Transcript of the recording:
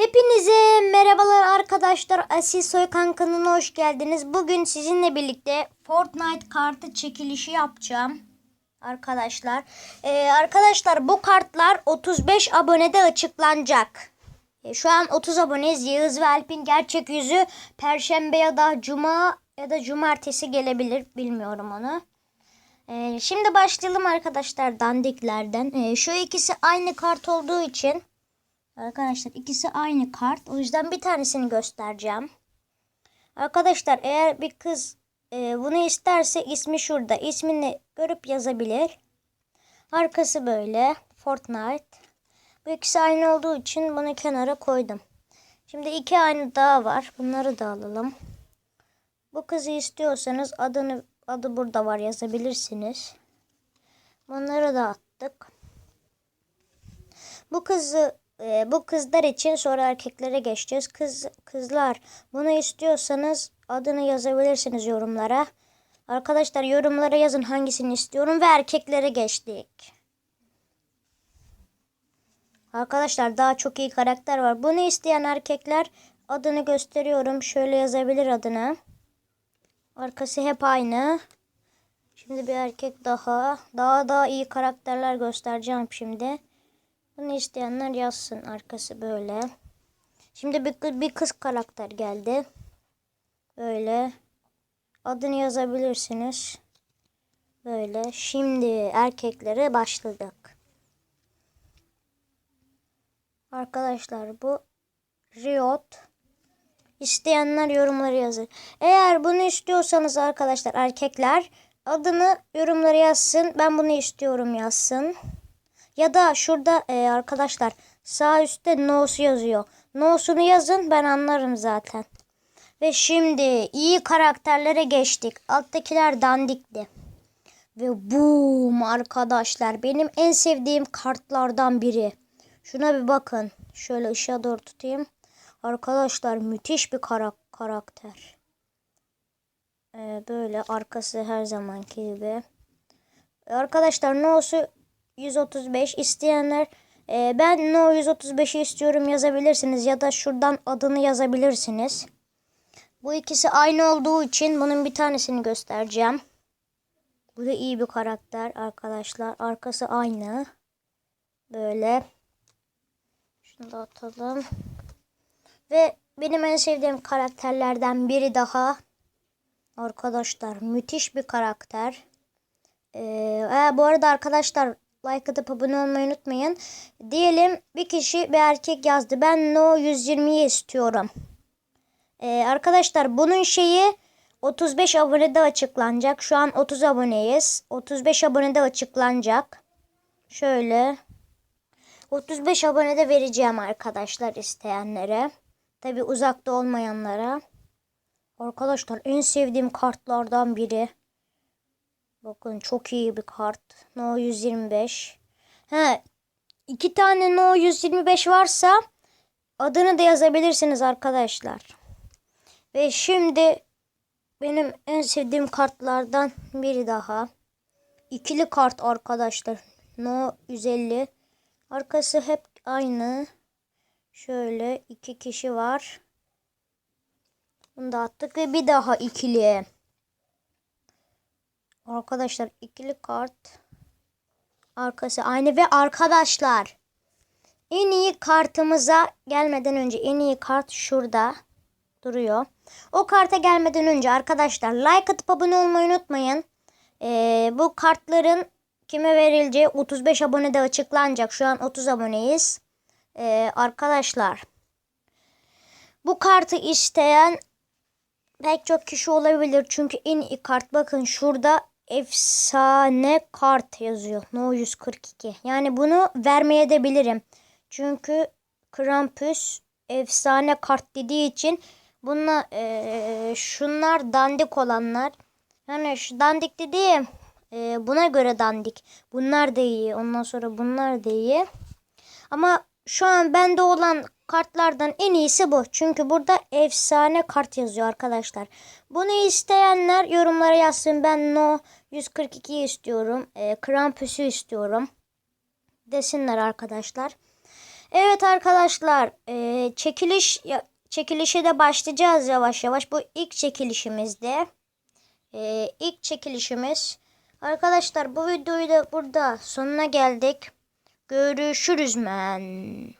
Hepinize merhabalar arkadaşlar. Asil Soykan kanalına hoş geldiniz. Bugün sizinle birlikte Fortnite kartı çekilişi yapacağım. Arkadaşlar. Ee, arkadaşlar bu kartlar 35 abonede açıklanacak. Ee, şu an 30 aboneyiz. Yağız ve Alp'in gerçek yüzü Perşembe ya da Cuma ya da Cumartesi gelebilir. Bilmiyorum onu. Ee, şimdi başlayalım arkadaşlar dandiklerden. Ee, şu ikisi aynı kart olduğu için Arkadaşlar ikisi aynı kart. O yüzden bir tanesini göstereceğim. Arkadaşlar eğer bir kız e, bunu isterse ismi şurada. İsmini görüp yazabilir. Arkası böyle. Fortnite. Bu ikisi aynı olduğu için bunu kenara koydum. Şimdi iki aynı daha var. Bunları da alalım. Bu kızı istiyorsanız adını adı burada var yazabilirsiniz. Bunları da attık. Bu kızı e, bu kızlar için sonra erkeklere geçeceğiz. Kız kızlar bunu istiyorsanız adını yazabilirsiniz yorumlara. Arkadaşlar yorumlara yazın hangisini istiyorum ve erkeklere geçtik. Arkadaşlar daha çok iyi karakter var. Bunu isteyen erkekler adını gösteriyorum. Şöyle yazabilir adını. Arkası hep aynı. Şimdi bir erkek daha. Daha daha iyi karakterler göstereceğim şimdi. Bunu isteyenler yazsın. Arkası böyle. Şimdi bir, bir kız karakter geldi. Böyle. Adını yazabilirsiniz. Böyle. Şimdi erkeklere başladık. Arkadaşlar bu Riot. İsteyenler yorumları yazın. Eğer bunu istiyorsanız arkadaşlar erkekler adını yorumlara yazsın. Ben bunu istiyorum yazsın. Ya da şurada e, arkadaşlar sağ üstte no'su yazıyor. No'sunu yazın ben anlarım zaten. Ve şimdi iyi karakterlere geçtik. Alttakiler dandikti. Ve boom arkadaşlar benim en sevdiğim kartlardan biri. Şuna bir bakın. Şöyle ışığa doğru tutayım. Arkadaşlar müthiş bir kara karakter. Ee, böyle arkası her zamanki gibi. Arkadaşlar no'su 135 isteyenler e, ben No 135'i istiyorum yazabilirsiniz ya da şuradan adını yazabilirsiniz. Bu ikisi aynı olduğu için bunun bir tanesini göstereceğim. Bu da iyi bir karakter arkadaşlar. Arkası aynı. Böyle. Şunu da atalım. Ve benim en sevdiğim karakterlerden biri daha. Arkadaşlar müthiş bir karakter. Ee, bu arada arkadaşlar like atıp abone olmayı unutmayın. Diyelim bir kişi bir erkek yazdı. Ben No 120'yi istiyorum. Ee, arkadaşlar bunun şeyi 35 abonede açıklanacak. Şu an 30 aboneyiz. 35 abonede açıklanacak. Şöyle. 35 abonede vereceğim arkadaşlar isteyenlere. Tabi uzakta olmayanlara. Arkadaşlar en sevdiğim kartlardan biri. Bakın çok iyi bir kart. No 125. He, iki tane No 125 varsa adını da yazabilirsiniz arkadaşlar. Ve şimdi benim en sevdiğim kartlardan biri daha. İkili kart arkadaşlar. No 150. Arkası hep aynı. Şöyle iki kişi var. Bunu da attık ve bir daha ikili. Arkadaşlar ikili kart. Arkası aynı ve arkadaşlar en iyi kartımıza gelmeden önce en iyi kart şurada duruyor. O karta gelmeden önce arkadaşlar like atıp abone olmayı unutmayın. Ee, bu kartların kime verileceği 35 abonede açıklanacak. Şu an 30 aboneyiz. Ee, arkadaşlar bu kartı isteyen pek çok kişi olabilir. Çünkü en iyi kart bakın şurada efsane kart yazıyor. No 142. Yani bunu vermeye de bilirim. Çünkü Krampus efsane kart dediği için bunlar e, şunlar dandik olanlar. Yani şu dandik dediğim e, buna göre dandik. Bunlar da iyi. Ondan sonra bunlar da iyi. Ama şu an bende olan kartlardan en iyisi bu. Çünkü burada efsane kart yazıyor arkadaşlar. Bunu isteyenler yorumlara yazsın. Ben no 142 istiyorum. E, Krampus'u istiyorum. Desinler arkadaşlar. Evet arkadaşlar e, çekiliş çekilişe de başlayacağız yavaş yavaş. Bu ilk çekilişimizde. E, ilk çekilişimiz. Arkadaşlar bu videoyu da burada sonuna geldik. Görüşürüz men.